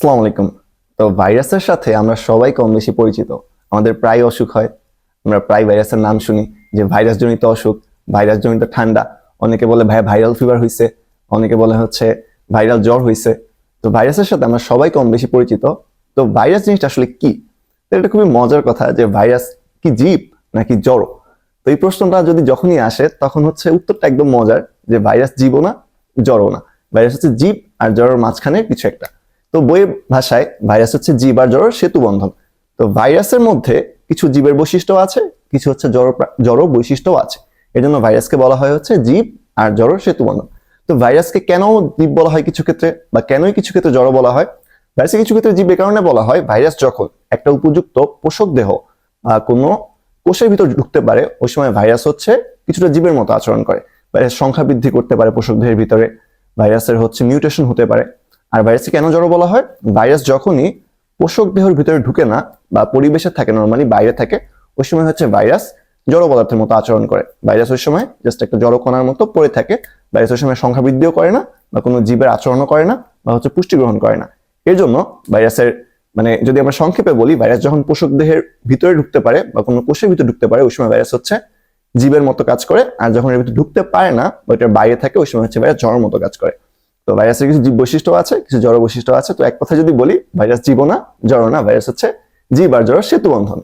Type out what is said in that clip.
আসসালামু আলাইকুম। তো ভাইরাসের সাথে আমরা সবাই কম বেশি পরিচিত। আমাদের প্রায় অসুখ হয়। আমরা প্রায় ভাইরাসের নাম শুনি যে ভাইরাস জনিত অসুখ ভাইরাস জনিত ঠান্ডা। অনেকে বলে, ভাই, ভাইরাল ফিভার হয়েছে অনেকে বলে হচ্ছে, ভাইরাল জ্বর হয়েছে তো ভাইরাসের সাথে আমরা সবাই কম বেশি পরিচিত। তো ভাইরাস জিনিসটা আসলে কি? তো এটা খুবই মজার কথা যে ভাইরাস কি জীব নাকি জড় তো এই প্রশ্নটা যদি যখনই আসে, তখন হচ্ছে উত্তরটা একদম মজার যে ভাইরাস জীবও না জড়ও না। ভাইরাস হচ্ছে জীব আর জ্বরের মাঝখানে কিছু একটা। তো বইয়ের ভাষায় ভাইরাস হচ্ছে জীব আর জড় সেতু বন্ধন তো ভাইরাসের মধ্যে কিছু জীবের বৈশিষ্ট্য আছে, কিছু হচ্ছে জড় জড় বৈশিষ্ট্য আছে। এই জন্য ভাইরাসকে বলা হয় হচ্ছে জীব আর জড় সেতু বন্ধন তো ভাইরাসকে কেন জীব বলা হয় কিছু ক্ষেত্রে বা কেনই কিছু ক্ষেত্রে জড় বলা হয়? ভাইরাসকে কিছু ক্ষেত্রে জীব এ কারণে বলা হয় ভাইরাস যখন একটা উপযুক্ত পোষক দেহ বা কোনো কোষের ভিতর ঢুকতে পারে, ওই সময় ভাইরাস হচ্ছে কিছুটা জীবের মতো আচরণ করে। ভাইরাস সংখ্যা বৃদ্ধি করতে পারে পোষক দেহের ভিতরে, ভাইরাসের হচ্ছে মিউটেশন হতে পারে। আর ভাইরাসকে কেন জড়ো বলা হয়? ভাইরাস যখনই পোষক দেহের ভিতরে ঢুকে না বা পরিবেশে থাকে নর্মালি বাইরে থাকে, ওই সময় হচ্ছে ভাইরাস জড় পদার্থের মতো আচরণ করে। ভাইরাস ওই সময় জাস্ট একটা জড় কণার মতো পড়ে থাকে। ভাইরাস ওই সময় সংখ্যা বৃদ্ধিও করে না বা কোনো জীবের আচরণও করে না বা হচ্ছে পুষ্টি গ্রহণ করে না। এর জন্য ভাইরাসের মানে যদি আমরা সংক্ষেপে বলি, ভাইরাস যখন পোষক দেহের ভিতরে ঢুকতে পারে বা কোনো কোষের ভিতরে ঢুকতে পারে, ওই সময় ভাইরাস হচ্ছে জীবের মতো কাজ করে। আর যখন এর ভিতরে ঢুকতে পারে না বা এটার বাইরে থাকে, ওই সময় হচ্ছে ভাইরাস জড়ের মতো কাজ করে। তো ভাইরাসের কিছু জীব বৈশিষ্ট্য আছে, কিছু জড় বৈশিষ্ট্য আছে। তো এক কথা যদি বলি, ভাইরাস জীব না, জড় না, ভাইরাস হচ্ছে জীব আর জড় সেতু বন্ধন